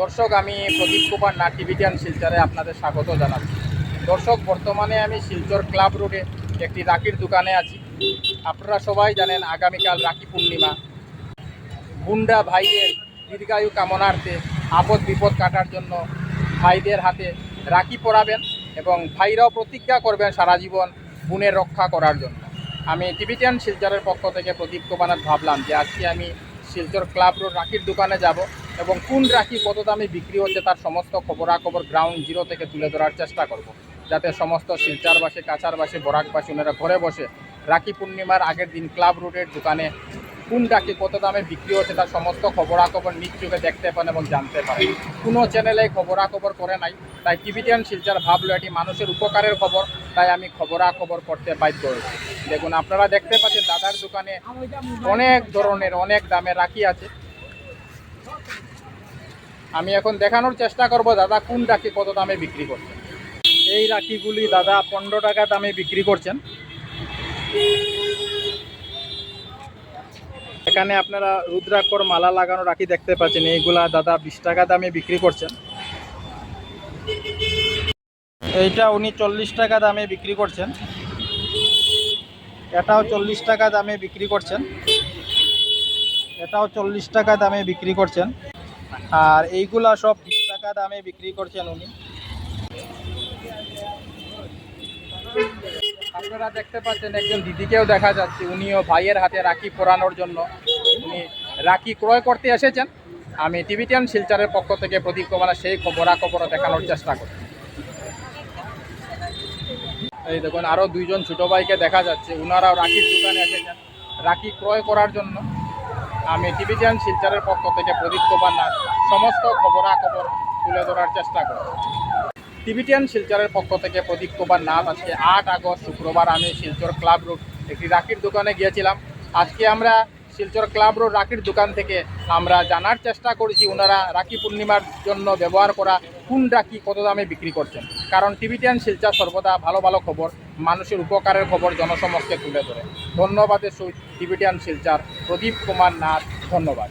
দর্শক, আমি প্রদীপ কুমার না টিভিটিয়ান শিলচরে আপনাদের স্বাগত জানাচ্ছি। দর্শক, বর্তমানে আমি শিলচর ক্লাব রোডে একটি রাখির দোকানে আছি। আপনারা সবাই জানেন আগামীকাল রাখি পূর্ণিমা। গুন্ডা ভাইদের দীর্ঘায়ু কামনার্থে আপদ বিপদ কাটার জন্য ভাইদের হাতে রাখি পরাবেন এবং ভাইরাও প্রতিজ্ঞা করবেন সারা জীবন বোনের রক্ষা করার জন্য। আমি টিভিটিয়ান শিলচরের পক্ষ থেকে প্রদীপ কুমার ভাবলাম যে আজকে আমি শিলচর ক্লাব রোড রাখির দোকানে যাব। এবং কোন রাখি কত দামে বিক্রি হচ্ছে তার সমস্ত খবরাখবর গ্রাউন্ড জিরো থেকে তুলে ধরার চেষ্টা করব। যাতে সমস্ত শিলচারবাসী কাছারবাসী বরাকবাসী ওনারা ঘরে বসে রাখি পূর্ণিমার আগের দিন ক্লাব রোডের দোকানে কোন রাখি কত দামে বিক্রি হচ্ছে তার সমস্ত খবরাখবর চোখে দেখতে পান এবং জানতে পারেন। কোনো চ্যানেলে খবরাখবর করে নাই তাই টিভিটিয়ান শিলচার ভাবলো এটি মানুষের উপকারের খবর তাই আমি খবরাখবর করতে বাধ্য হয়েছি। দেখুন আপনারা দেখতে পাচ্ছেন দাদার দোকানে অনেক ধরনের অনেক দামে রাখি আছে। আমি এখন দেখানোর চেষ্টা করব, দাদা কোন রাখি কত দামে বিক্রি করছেন? এই রাখিগুলি দাদা পনেরো টাকা দামে বিক্রি করছেন। এখানে আপনারা রুদ্রাক্ষর মালা লাগানো রাখি দেখতে পাচ্ছেন, এইগুলা দাদা বিশ টাকা দামে বিক্রি করছেন। এইটা উনি চল্লিশ টাকা দামে বিক্রি করছেন। এটাও চল্লিশ টাকা দামে বিক্রি করছেন। এটাও চল্লিশ টাকা দামে বিক্রি করছেন। আর এইগুলা সব বিশ টাকা দামে বিক্রি করছেন উনি। আপনারা দেখতে পাচ্ছেন, একজন দিদিকেও দেখা যাচ্ছে। উনিও ভাইয়ের হাতে রাখি পরানোর জন্য। উনি রাখি ক্রয় করতে এসেছেন। আমি টিভিটিয়ান শিলচারের পক্ষ থেকে প্রদীপ কুমার সেই খবরাখবর দেখানোর চেষ্টা করি। এই দেখুন আরও দুইজন ছোট ভাইকে দেখা যাচ্ছে। ওনারাও রাখির দোকানে এসেছেন। রাখি ক্রয় করার জন্য। আমি টিভিটিয়ান শিলচারের পক্ষ থেকে প্রদীপ কুমার নাথ সমস্ত খবরাখবর তুলে ধরার চেষ্টা করি টিভিটিয়ান শিলচরের পক্ষ থেকে প্রদীপ কুমার নাথ আজকে আট আগস্ট শুক্রবার আমি শিলচর ক্লাব রোড একটি রাখির দোকানে গিয়েছিলাম। আজকে আমরা শিলচর ক্লাব রোড রাখির দোকান থেকে আমরা জানার চেষ্টা করেছি ওনারা রাখি পূর্ণিমার জন্য ব্যবহার করা কোন রাখি কত দামে বিক্রি করছেন। কারণ টিভিটিয়ান শিলচর সর্বদা ভালো ভালো খবর, মানুষের উপকারের খবর জনসমক্ষে তুলে ধরে। ধন্যবাদের সহিত টিভিটিয়ান শিলচর, প্রদীপ কুমার নাথ, ধন্যবাদ।